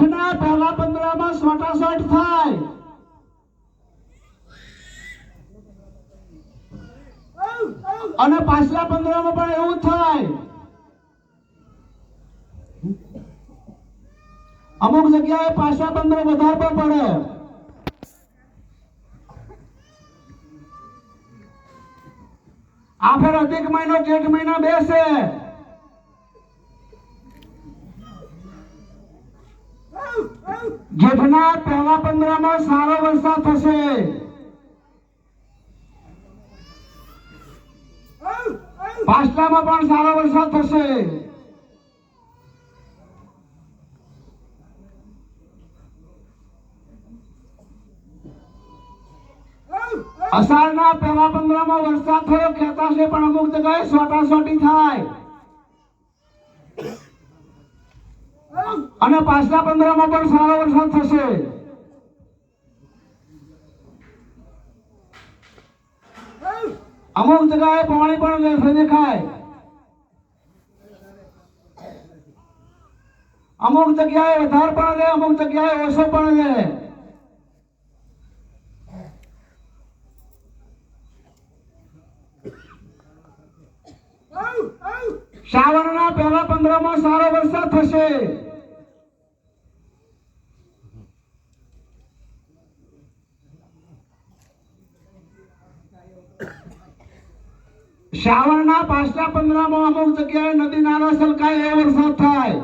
જેઠના પહેલા પંદરામાં સોટાસોટ થાય. અને પાછલા પંદરામાં પણ એવું થાય. અમુક જગ્યાએ પાછલા પંદર વધારે પણ પડે. આ ફેર અધિક મહિનો જેઠ મહિના બેસે જેઠના પહેલા પંદરામાં સારો વરસાદ થશે. પાછલામાં પણ સારો વરસાદ થશે. અષાઢના પહેલા પંદરામાં વરસાદ થયો છે, પણ અમુક જગ્યાએ સોટા સોટી થાય. અને પાછલા પંદરામાં પણ સારો વરસાદ થશે. અમુક જગ્યાએ પાણી પણ દેખાય અમુક જગ્યાએ વધારે પણ લે અમુક જગ્યાએ ઓછો પણ લે. શ્રાવણના પહેલા પંદરમાં સારો વરસાદ થશે. શ્રાવણના પાછલા પંદરમાં અમુક જગ્યાએ નદી નાળા છલકાય, એ વરસાદ થાય.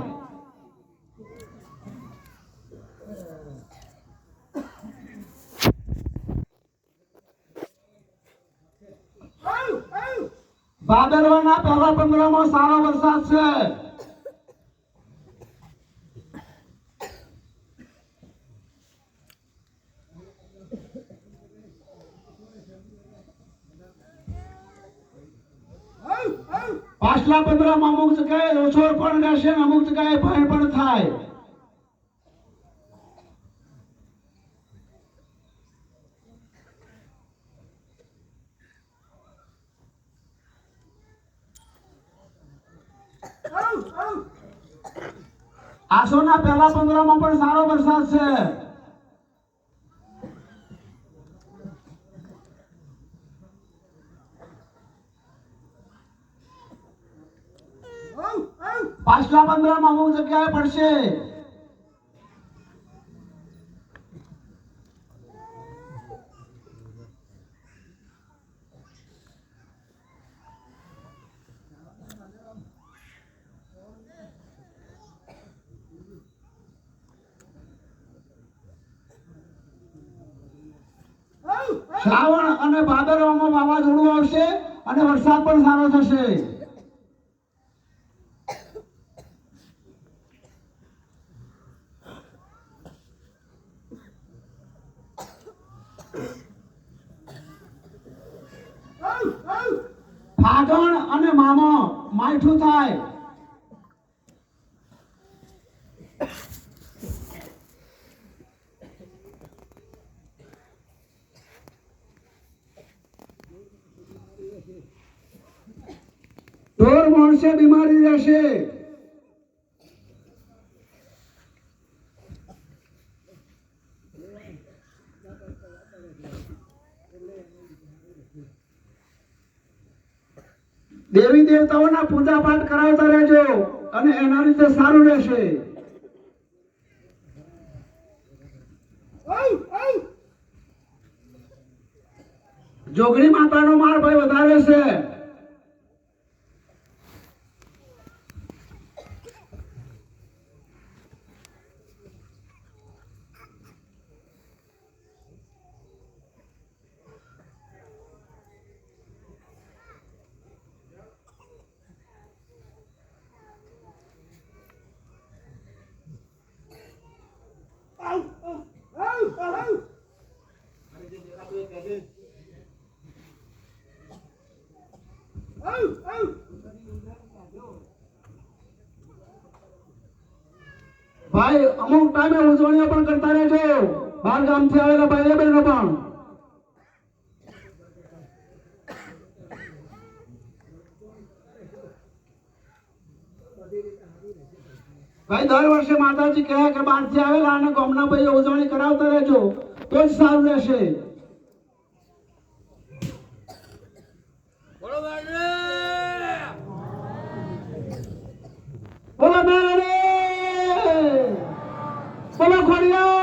ભાદરવાના પહેલા પંદરમાં સારો વરસાદ છે. પાછલા પંદરામાં અમુક જગ્યાએ ઓછો પણ રહેશે અમુક જગ્યાએ ભાઈ પણ થાય. આસોના પહેલા પંદરામાં પણ સારો વરસાદ છે. પાછલા પંદરમાં અમુક જગ્યાએ પડશે. શ્રાવણ અને ભાદરવામાં વાવાઝોડું આવશે અને વરસાદ પણ સારો થશે. ફાગણ અને મામો માઠું થાય. ઢોર માણસે બીમારી રહેશે. દેવી દેવતાઓના પૂજા પાઠ કરાવતા રહેજો અને એના લીધે સારું રહેશે. જોગણી માતાનો માર ભાઈ વધારે છે. ભાઈ અમુક ટાઈમે ઉજવણીઓ પણ કરતા રહેજો. બહાર ગામથી આવેલા ભાઈ બહેનો પણ. ભાઈ દર વર્ષે માતાજી કહે કે બહારથી આવેલા અને ગામના ભાઈઓ ઉજવણી કરાવતા રહેજો તો જ સારું રહેશે. બોલો બોલો ખોડિયા